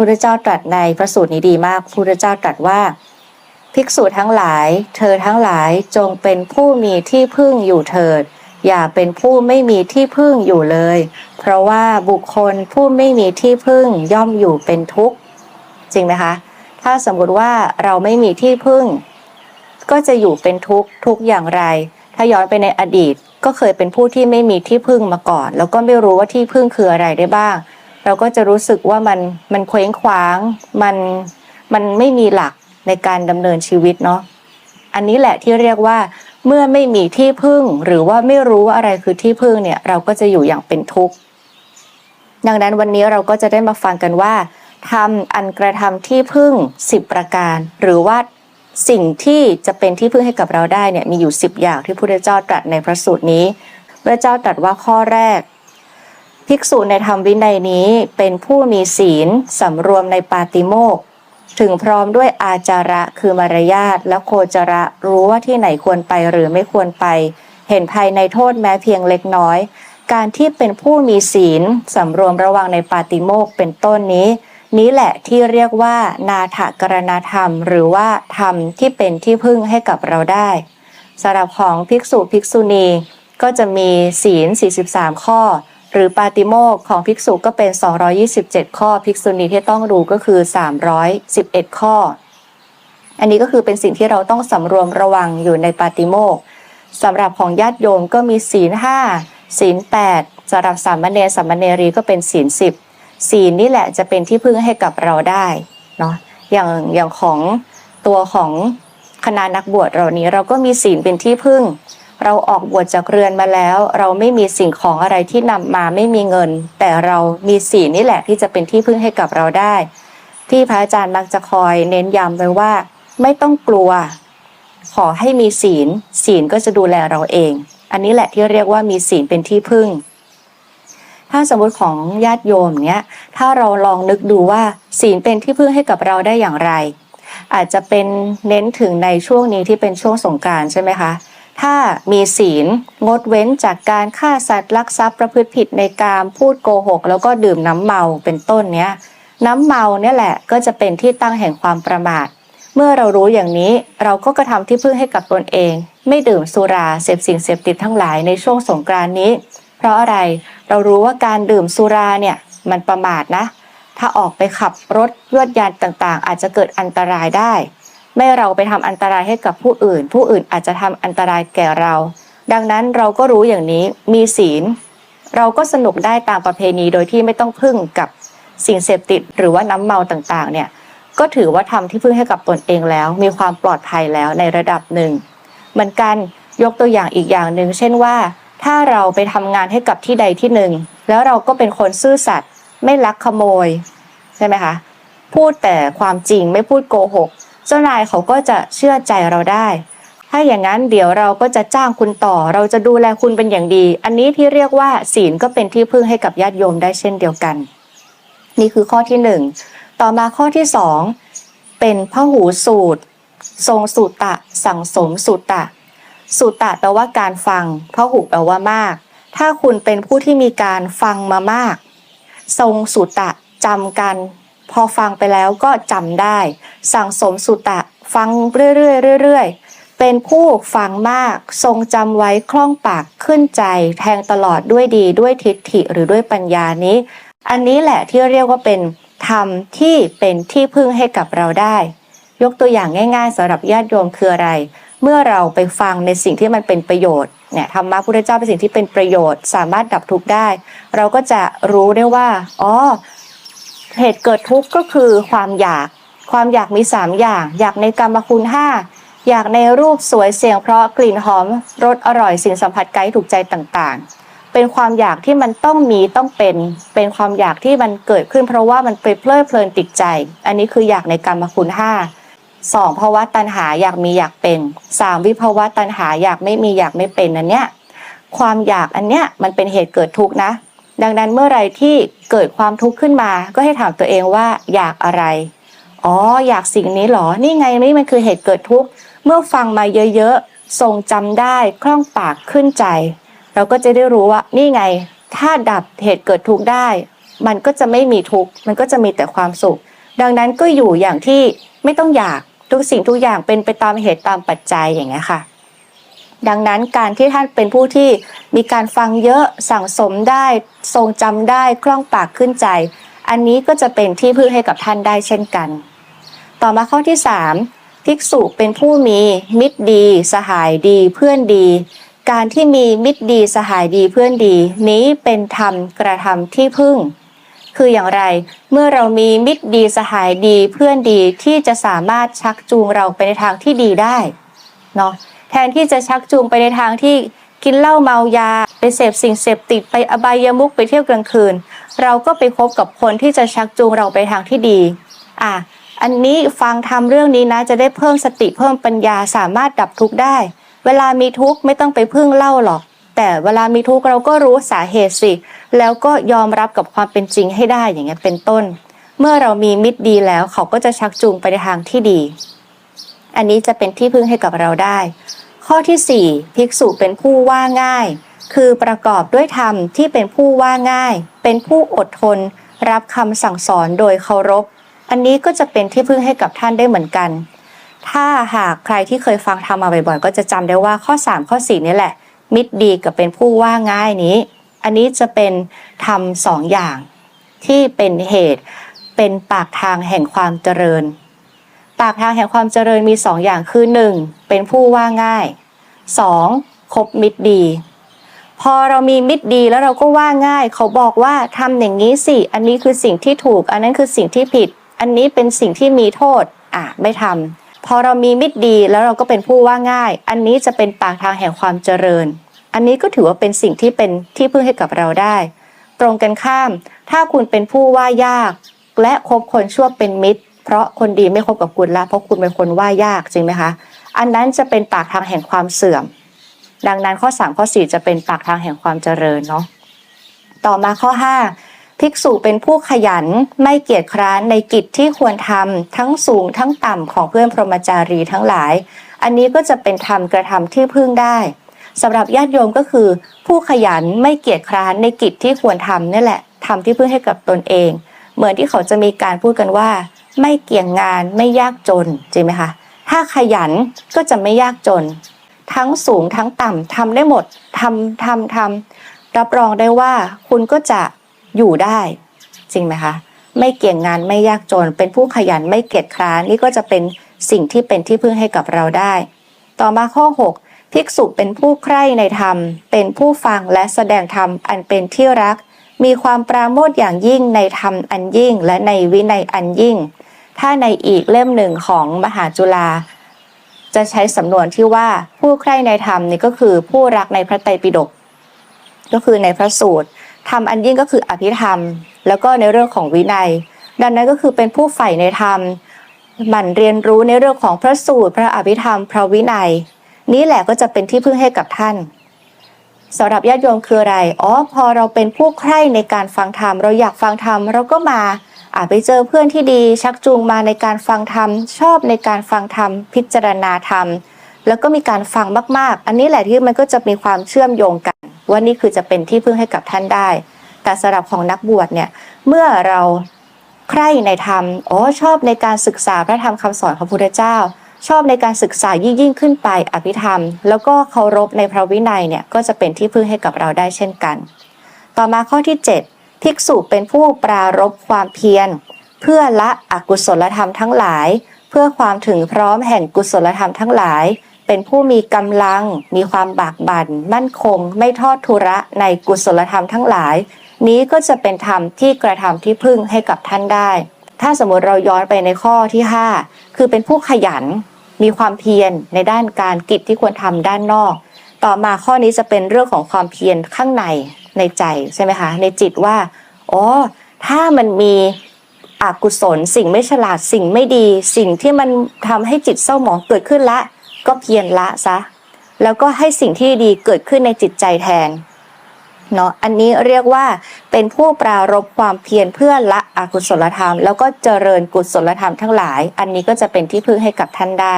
พุทธเจ้าตรัสในพระสูตรนี้ดีมากพุทธเจ้าตรัสว่า ภิกษุทั้งหลาย เธอทั้งหลายจงเป็นผู้มีที่พึ่งอยู่เถิด อย่าเป็นผู้ไม่มีที่พึ่งอยู่เลย เพราะว่าบุคคลผู้ไม่มีที่พึ่งย่อมอยู่เป็นทุกข์จริงไหมคะ ถ้าสมมติว่าเราไม่มีที่พึ่ง ก็จะอยู่เป็นทุกข์ทุกอย่างไร ถ้าย้อนไปในอดีตก็เคยเป็นผู้ที่ไม่มีที่พึ่งมาก่อน แล้วก็ไม่รู้ว่าที่พึ่งคืออะไรได้บ้าง เราก็จะรู้สึกว่ามันมันเคว้งคว้างมันมันไม่มีหลักในการดำเนินชีวิตเนาะอันนี้แหละที่เรียกว่าเมื่อไม่มีที่พึ่งหรือว่าไม่รู้ว่าอะไรคือที่พึ่งเนี่ยเราก็จะอยู่อย่างเป็นทุกข์ดังนั้นวันนี้เราก็จะได้มาฟังกันว่าทำอันกระทำที่พึ่ง 10 ประการ หรือว่าสิ่งที่จะเป็นที่พึ่งให้กับเราได้เนี่ยมีอยู่ 10 อย่างที่พระพุทธเจ้าตรัสในพระสูตรนี้พระเจ้าตรัสว่าข้อแรก ภิกษุในธรรมวินัยนี้เป็นผู้มีศีลสำรวมในปาติโมกถึงพร้อมด้วยอาจาระคือมารยาทและโคจระรู้ว่าที่ไหนควรไปหรือไม่ควรไป เห็นภายในโทษแม้เพียงเล็กน้อย การที่เป็นผู้มีศีลสำรวมระวังในปาติโมกเป็นต้นนี้ นี้แหละที่เรียกว่า นาถกรณธรรม หรือว่าธรรมที่เป็นที่พึ่งให้กับเราได้สำหรับของภิกษุภิกษุณีก็จะมีศีล 43 ข้อ หรือปาติโมกของภิกษุก็เป็น 227 ข้อ ภิกษุณีที่ต้องรู้ก็คือ 311 ข้อ อันนี้ก็คือเป็นสิ่งที่เราต้องสำรวมระวังอยู่ในปาติโมกสำหรับของญาติโยมก็มีศีล5ศีล8สำหรับสามเณรสามเณรีก็เป็นศีล10ศีลนี่แหละจะเป็นที่พึ่งให้กับเราได้เนาะอย่างอย่างของตัวของคณะนักบวชเรานี้เราก็มีศีลเป็นที่พึ่ง เราออกบวชจากเรือนมาแล้ว เราไม่มีสิ่งของอะไรที่นำมาไม่มีเงิน แต่เรามีศีลนี่แหละที่จะเป็นที่พึ่งให้กับเราได้ ที่พระอาจารย์มักจะคอยเน้นย้ำไว้ว่า ไม่ต้องกลัว ขอให้มีศีล ศีลก็จะดูแลเราเอง อันนี้แหละที่เรียกว่ามีศีลเป็นที่พึ่ง ถ้าสมมติของญาติโยมเนี้ยถ้าเราลองนึกดูว่า ศีลเป็นที่พึ่งให้กับเราได้อย่างไร อาจจะเป็นเน้นถึงในช่วงนี้ที่เป็นช่วงสงการใช่ไหมคะ ถ้ามีศีลงดเว้นจากการฆ่าสัตว์ลักทรัพย์ประพฤติผิดในการพูดโกหก แล้วก็ดื่มน้ำเมาเป็นต้นเนี้ยน้ำเมาเนี่ยแหละก็จะเป็นที่ตั้งแห่งความประมาท เมื่อเรารู้อย่างนี้เราก็กระทำที่พึ่งให้กับตนเอง ไม่ดื่มสุราเสพสิ่งเสพติดทั้งหลายในช่วงสงกรานนี้ เพราะอะไรเรารู้ว่าการดื่มสุราเนี่ยมันประมาทนะ ถ้าออกไปขับรถยวดยานต่างๆ อาจจะเกิดอันตรายได้ ไม่เราไปทำอันตรายให้กับผู้อื่น ผู้อื่นอาจจะทำอันตรายแก่เรา ดังนั้นเราก็รู้อย่างนี้มีศีล เราก็สนุกได้ตามประเพณีโดยที่ไม่ต้องพึ่งกับสิ่งเสพติดหรือว่าน้ำเมาต่างๆ เนี่ยก็ถือว่าทำที่พึ่งให้กับตนเองแล้ว มีความปลอดภัยแล้วในระดับหนึ่ง เหมือนกันยกตัวอย่างอีกอย่างหนึ่งเช่นว่า ถ้าเราไปทำงานให้กับที่ใดที่หนึ่ง แล้วเราก็เป็นคนซื่อสัตย์ไม่ลักขโมยใช่ไหมคะพูดแต่ความจริงไม่พูดโกหก เจ้านายเขาก็จะเชื่อใจเราได้ ถ้าอย่างนั้นเดี๋ยวเราก็จะจ้างคุณต่อ เราจะดูแลคุณเป็นอย่างดี อันนี้ที่เรียกว่าศีลก็เป็นที่พึ่งให้กับญาติโยมได้เช่นเดียวกัน นี่คือข้อที่หนึ่งต่อมาข้อที่สองเป็นพหูสูตร ทรงสุตะสั่งสมสุตะสุตะแปลว่าการฟังพหูแปลว่ามาก ถ้าคุณเป็นผู้ที่มีการฟังมามาก ทรงสุตะจำกัน พอฟังไปแล้วก็จำได้ สั่งสมสุตะ ฟังเรื่อยๆเรื่อยๆ เป็นผู้ฟังมาก ทรงจำไว้คล่องปากขึ้นใจ แทงตลอดด้วยดีด้วยทิฏฐิหรือด้วยปัญญานี้ อันนี้แหละที่เรียกว่าเป็นธรรมที่เป็นที่พึ่งให้กับเราได้ ยกตัวอย่างง่ายๆสำหรับญาติโยมคืออะไร เมื่อเราไปฟังในสิ่งที่มันเป็นประโยชน์เนี่ยธรรมะพุทธเจ้าเป็นสิ่งที่เป็นประโยชน์ สามารถดับทุกข์ได้ เราก็จะรู้ได้ว่าอ๋อ เหตุเกิดทุกข์ก็คือความอยาก ความอยากมีสามอย่าง อยากในกรรมคุณห้าอยากในรูปสวยเสียงเพราะกลิ่นหอมรสอร่อยสิ่งสัมผัสไกด์ถูกใจต่างๆ เป็นความอยากที่มันต้องมีต้องเป็น เป็นความอยากที่มันเกิดขึ้นเพราะว่ามันไปเพลิดเพลินติดใจ อันนี้คืออยากในกรรมคุณห้าสองภาวะตัณหาอยากมีอยากเป็นสามวิภาวะตัณหาอยากไม่มีอยากไม่เป็นอันเนี้ยความอยากอันเนี้ยมันเป็นเหตุเกิดทุกข์นะ ดังนั้นเมื่อไรที่เกิดความทุกข์ขึ้นมา ก็ให้ถามตัวเองว่าอยากอะไร อ๋อ อยากสิ่งนี้หรอ นี่ไงนี่มันคือเหตุเกิดทุกข์ เมื่อฟังมาเยอะๆ ทรงจำได้คล่องปากขึ้นใจ เราก็จะได้รู้ว่านี่ไง ถ้าดับเหตุเกิดทุกข์ได้ มันก็จะไม่มีทุกข์ มันก็จะมีแต่ความสุข ดังนั้นก็อยู่อย่างที่ไม่ต้องอยากทุกสิ่งทุกอย่างเป็นไปตามเหตุตามปัจจัยอย่างเงี้ยค่ะ ดังนั้นการที่ท่านเป็นผู้ที่มีการฟังเยอะสั่งสมได้ ทรงจำได้คล่องปากขึ้นใจ อันนี้ก็จะเป็นที่พึ่งให้กับท่านได้เช่นกัน ต่อมาข้อที่ 3 ภิกษุเป็นผู้มีมิตรดี สหายดีเพื่อนดี การที่มีมิตรดีสหายดีเพื่อนดี นี้เป็นธรรมกระทำที่พึ่ง คืออย่างไรเมื่อเรามีมิตรดีสหายดีเพื่อนดีที่จะสามารถชักจูงเราไปในทางที่ดีได้เนาะ แทนที่จะชักจูงไปในทางที่กินเหล้าเมายา ไปเสพสิ่งเสพติดไปอบายามุกไปเที่ยวกลางคืน เราก็ไปคบกับคนที่จะชักจูงเราไปทางที่ดี อะอันนี้ฟังทำเรื่องนี้นะจะได้เพิ่มสติเพิ่มปัญญาสามารถดับทุกข์ได้ เวลามีทุกข์ไม่ต้องไปพึ่งเหล้าหรอก แต่เวลามีทุกข์เราก็รู้สาเหตุสิ แล้วก็ยอมรับกับความเป็นจริงให้ได้อย่างเงี้ยเป็นต้น เมื่อเรามีมิตรดีแล้วเขาก็จะชักจูงไปในทางที่ดี อันนี้จะเป็นที่พึ่งให้กับเราได้ ข้อที่ 4 ภิกษุเป็นผู้ว่าง่าย คือประกอบด้วยธรรมที่เป็นผู้ว่าง่าย เป็นผู้อดทน รับคำสั่งสอนโดยเคารพ อันนี้ก็จะเป็นที่พึ่งให้กับท่านได้เหมือนกัน ถ้าหากใครที่เคยฟังธรรมมาบ่อยๆก็จะจำได้ว่าข้อ 3 ข้อ 4 นี่แหละ มิตรดีกับเป็นผู้ว่าง่ายนี้ อันนี้จะเป็นธรรมสองอย่าง ที่เป็นเหตุเป็นปากทางแห่งความเจริญ ปากทางแห่งความเจริญมีสองอย่างคือ 1. เป็นผู้ว่าง่าย 2. คบมิตรดี พอเรามีมิตรดีแล้วเราก็ว่าง่าย เขาบอกว่าทำอย่างนี้สิ อันนี้คือสิ่งที่ถูก อันนั้นคือสิ่งที่ผิด อันนี้เป็นสิ่งที่มีโทษ อะ ไม่ทำพอเรามีมิตรดีแล้วเราก็เป็นผู้ว่าง่าย อันนี้จะเป็นปากทางแห่งความเจริญ อันนี้ก็ถือว่าเป็นสิ่งที่เป็นที่พึ่งให้กับเราได้ ตรงกันข้าม ถ้าคุณเป็นผู้ว่ายาก และคบคนชั่วเป็นมิตร เพราะคนดีไม่คบกับคุณละเพราะคุณเป็นคนว่ายากจริงไหมคะ อันนั้นจะเป็นปากทางแห่งความเสื่อม ดังนั้นข้อ3ข้อ4จะเป็นปากทางแห่งความเจริญเนาะต่อมาข้อ 5 ภิกษุเป็นผู้ขยันไม่เกียจคร้านในกิจที่ควรทำทั้งสูงทั้งต่ำของเพื่อนพรหมจารีทั้งหลาย อันนี้ก็จะเป็นธรรมกระทำที่พึ่งได้สำหรับญาติโยมก็คือ ผู้ขยันไม่เกียจคร้านในกิจที่ควรทำนี่แหละทำที่พึ่งให้กับตนเอง เหมือนที่เขาจะมีการพูดกันว่า ไม่เกี่ยงงานไม่ยากจนจริงไหมคะถ้าขยันก็จะไม่ยากจน ทั้งสูงทั้งต่ำทำได้หมดทำทำทำรับรองได้ว่าคุณก็จะอยู่ได้จริงไหมคะไม่เกี่ยงงานไม่ยากจน เป็นผู้ขยันไม่เกียจคร้านนี่ก็จะเป็นสิ่งที่เป็นที่พึ่งให้กับเราได้ ต่อมาข้อ 6 ภิกษุเป็นผู้ใคร่ในธรรม เป็นผู้ฟังและแสดงธรรมอันเป็นที่รัก มีความปราโมทอย่างยิ่งในธรรมอันยิ่ง และในวินัยอันยิ่ง ถ้าในอีกเล่มหนึ่งของมหาจุฬาจะใช้สำนวนที่ว่าผู้ใคร่ในธรรมนี่ก็คือผู้รักในพระไตรปิฎกก็คือในพระสูตรธรรมอันยิ่งก็คืออภิธรรม แล้วก็ในเรื่องของวินัย ดังนั้นก็คือเป็นผู้ใฝ่ในธรรมหมั่นเรียนรู้ในเรื่องของพระสูตร พระอภิธรรม พระวินัย นี้แหละก็จะเป็นที่พึ่งให้กับท่านสำหรับญาติโยมคืออะไร อ๋อ พอเราเป็นผู้ใคร่ในการฟังธรรม เราอยากฟังธรรมเราก็มา อาจไปเจอเพื่อนที่ดีชักจูงมาในการฟังธรรม ชอบในการฟังธรรม พิจารณาธรรม แล้วก็มีการฟังมาก ๆ อันนี้แหละที่มันก็จะมีความเชื่อมโยงกัน ว่านี่คือจะเป็นที่พึ่งให้กับท่านได้ แต่สำหรับของนักบวชเนี่ยเมื่อเราใคร่ในธรรมอ๋อชอบในการศึกษาพระธรรมคำสอนของพระพุทธเจ้า ชอบในการศึกษายิ่งยิ่งขึ้นไปอภิธรรม แล้วก็เคารพในพระวินัยเนี่ยก็จะเป็นที่พึ่งให้กับเราได้เช่นกัน ต่อมาข้อที่ 7 ภิกษุเป็นผู้ปรารบความเพียร เพื่อละอกุศลธรรมทั้งหลาย เพื่อความถึงพร้อมแห่งกุศลธรรมทั้งหลาย เป็นผู้มีกำลัง มีความบากบั่น มั่นคง ไม่ทอดทุระในกุศลธรรมทั้งหลาย นี้ก็จะเป็นธรรมที่กระทำที่พึ่งให้กับท่านได้ ถ้าสมมติเราย้อนไปในข้อที่ 5 คือเป็นผู้ขยัน มีความเพียรในด้านการกิจที่ควรทำด้านนอก ต่อมาข้อนี้จะเป็นเรื่องของความเพียรข้างใน ในใจใช่ไหมคะ ในจิตว่าอ๋อถ้ามันมีอกุศลสิ่งไม่ฉลาดสิ่งไม่ดี สิ่งที่มันทำให้จิตเศร้าหมองเกิดขึ้นละ ก็เพียรละซะ แล้วก็ให้สิ่งที่ดีเกิดขึ้นในจิตใจแทนเนาะอันนี้เรียกว่าเป็นผู้ปรารบความเพียรเพื่อละอกุศลธรรม แล้วก็เจริญกุศลธรรมทั้งหลาย อันนี้ก็จะเป็นที่พึ่งให้กับท่านได้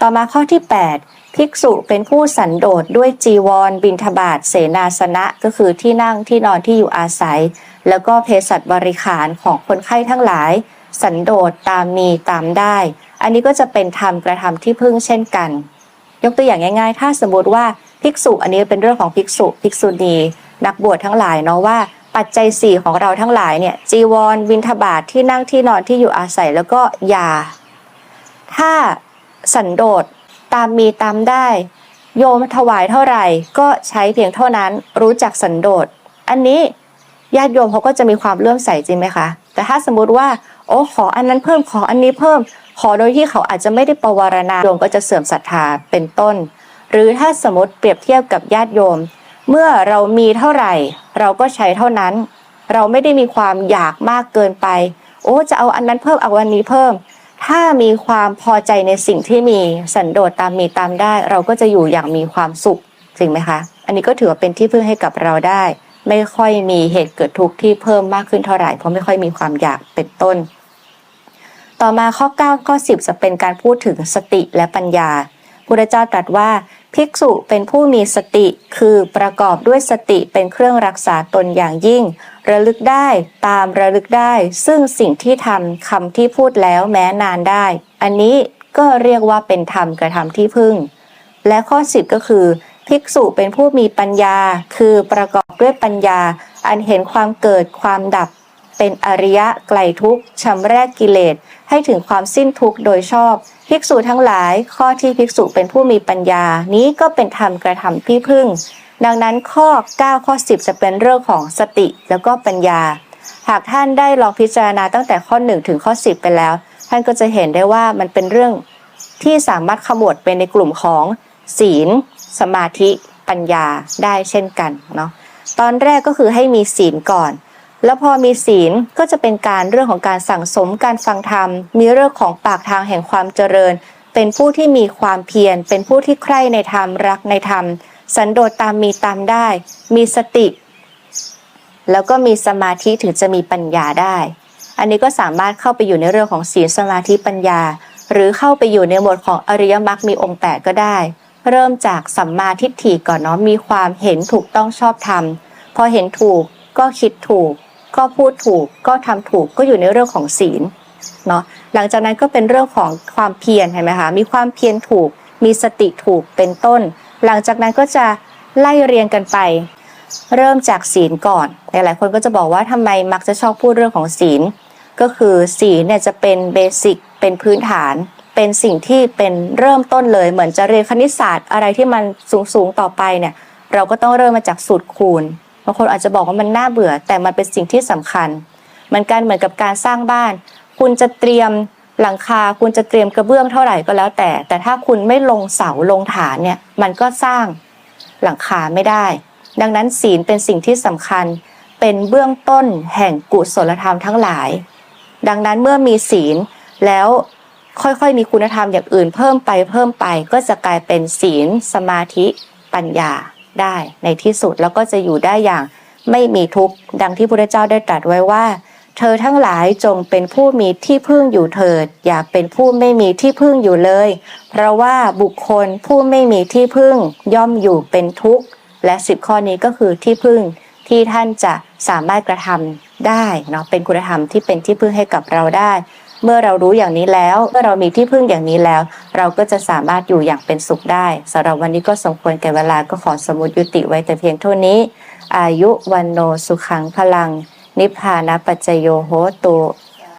ต่อมาข้อที่ 8 ภิกษุเป็นผู้สันโดษด้วยจีวร บินทบาทเสนาสนะ ก็คือที่นั่งที่นอนที่อยู่อาศัย แล้วก็เภสัชบริขารของคนไข้ทั้งหลาย สันโดษตามมีตามได้ อันนี้ก็จะเป็นธรรมกระทำที่พึ่งเช่นกัน ยกตัวอย่างง่าย ๆ ถ้าสมมติว่าภิกษุอันนี้เป็นเรื่องของภิกษุภิกษุณีนักบวชทั้งหลายเนาะว่าปัจจัยสี่ของเราทั้งหลายเนี่ยจีวรวินทบาทที่นั่งที่นอนที่อยู่อาศัยแล้วก็ยา ถ้าสันโดษ ตามมีตามได้ โยมถวายเท่าไหร่ก็ใช้เพียงเท่านั้นรู้จักสันโดษ อันนี้ญาติโยมเขาก็จะมีความเลื่อมใสจริงไหมคะ แต่ถ้าสมมติว่า โอ้ขออันนั้นเพิ่มขออันนี้เพิ่ม ขอโดยที่เขาอาจจะไม่ได้ประวารณาโยมก็จะเสื่อมศรัทธาเป็นต้น หรือถ้าสมมติเปรียบเทียบกับญาติโยม เมื่อเรามีเท่าไหร่ เราก็ใช้เท่านั้น เราไม่ได้มีความอยากมากเกินไป โอ้จะเอาอันนั้นเพิ่มเอาอันนี้เพิ่ม ถ้ามีความพอใจในสิ่งที่มีสันโดษตามมีตามได้ เราก็จะอยู่อย่างมีความสุขจริงไหมคะ อันนี้ก็ถือว่าเป็นที่พึ่งให้กับเราได้ ไม่ค่อยมีเหตุเกิดทุกข์ที่เพิ่มมากขึ้นเท่าไหร่เพราะไม่ค่อยมีความอยากเป็นต้น ต่อมาข้อ 9 ข้อ 10 จะเป็นการพูดถึงสติและปัญญา พุทธเจ้าตรัสว่า ภิกษุเป็นผู้มีสติ คือประกอบด้วยสติเป็นเครื่องรักษาตนอย่างยิ่ง ระลึกได้ตามระลึกได้ ซึ่งสิ่งที่ทำคำที่พูดแล้วแม้นานได้ อันนี้ก็เรียกว่าเป็นธรรมกระทำที่พึ่ง และข้อ10ก็คือ ภิกษุเป็นผู้มีปัญญา คือประกอบด้วยปัญญา อันเห็นความเกิดความดับ เป็นอริยะไกลทุกข์ชำแรกกิเลส ให้ถึงความสิ้นทุกข์โดยชอบ ภิกษุทั้งหลาย ข้อที่ภิกษุเป็นผู้มีปัญญา นี้ก็เป็นธรรมกระทำที่พึ่ง ดังนั้นข้อ 9 ข้อ 10 จะเป็นเรื่องของสติแล้วก็ปัญญา หากท่านได้ลองพิจารณาตั้งแต่ข้อ 1 ถึงข้อ 10 ไปแล้ว ท่านก็จะเห็นได้ว่ามันเป็นเรื่องที่สามารถขมวดเป็นในกลุ่มของศีล สมาธิ ปัญญาได้เช่นกันเนาะตอนแรกก็คือให้มีศีลก่อน แล้วพอมีศีลก็จะเป็นการเรื่องของการสั่งสมการฟังธรรม มีเรื่องของปากทางแห่งความเจริญ เป็นผู้ที่มีความเพียร เป็นผู้ที่ใคร่ในธรรมรักในธรรม สันโดษตามมีตามได้ มีสติ แล้วก็มีสมาธิถึงจะมีปัญญาได้ อันนี้ก็สามารถเข้าไปอยู่ในเรื่องของศีลสมาธิปัญญา หรือเข้าไปอยู่ในหมวดของอริยมรรคมีองค์แปดก็ได้ เริ่มจากสัมมาทิฏฐิก่อนเนาะมีความเห็นถูกต้องชอบธรรมพอเห็นถูกก็คิดถูก ก็พูดถูกก็ทำถูกก็อยู่ในเรื่องของศีลเนาะหลังจากนั้นก็เป็นเรื่องของความเพียรเห็นไหมคะมีความเพียรถูก มีสติถูกเป็นต้น หลังจากนั้นก็จะไล่เรียงกันไป เริ่มจากศีลก่อนหลายๆคนก็จะบอกว่าทำไมมักจะชอบพูดเรื่องของศีล ก็คือศีลเนี่ยจะเป็นเบสิกเป็นพื้นฐาน เป็นสิ่งที่เป็นเริ่มต้นเลยเหมือนจะเรียนคณิตศาสตร์อะไรที่มันสูงๆต่อไปเนี่ยเราก็ต้องเริ่มมาจากสูตรคูณ บางคนอาจจะบอกว่ามันน่าเบื่อ แต่มันเป็นสิ่งที่สำคัญ มันการเหมือนกับการสร้างบ้าน คุณจะเตรียมหลังคาคุณจะเตรียมกระเบื้องเท่าไหร่ก็แล้วแต่ แต่ถ้าคุณไม่ลงเสาลงฐานเนี่ยมันก็สร้างหลังคาไม่ได้ ดังนั้นศีลเป็นสิ่งที่สำคัญเป็นเบื้องต้นแห่งกุศลธรรมทั้งหลาย ดังนั้นเมื่อมีศีลแล้วค่อยๆ มีคุณธรรมอย่างอื่นเพิ่มไปเพิ่มไปก็จะกลายเป็นศีล สมาธิ ปัญญา ได้ในที่สุดแล้วก็จะอยู่ได้อย่างไม่มีทุกข์ดังที่พระเจ้าได้ตรัสไว้ว่า เธอทั้งหลายจงเป็นผู้มีที่พึ่งอยู่เถิด อย่าเป็นผู้ไม่มีที่พึ่งอยู่เลย เพราะว่าบุคคลผู้ไม่มีที่พึ่งย่อมอยู่เป็นทุกข์และสิบข้อนี้ก็คือที่พึ่งที่ท่านจะสามารถกระทำได้เนาะเป็นคุณธรรมที่เป็นที่พึ่งให้กับเราได้ เมื่อเรารู้อย่างนี้แล้ว เมื่อเรามีที่พึ่งอย่างนี้แล้ว เราก็จะสามารถอยู่อย่างเป็นสุขได้สำหรับวันนี้ก็สมควรแก่เวลาก็ขอสมุดยุติไว้แต่เพียงเท่านี้ อายุวันโนสุขังพลัง นิพพานะปัจจโยโหตุ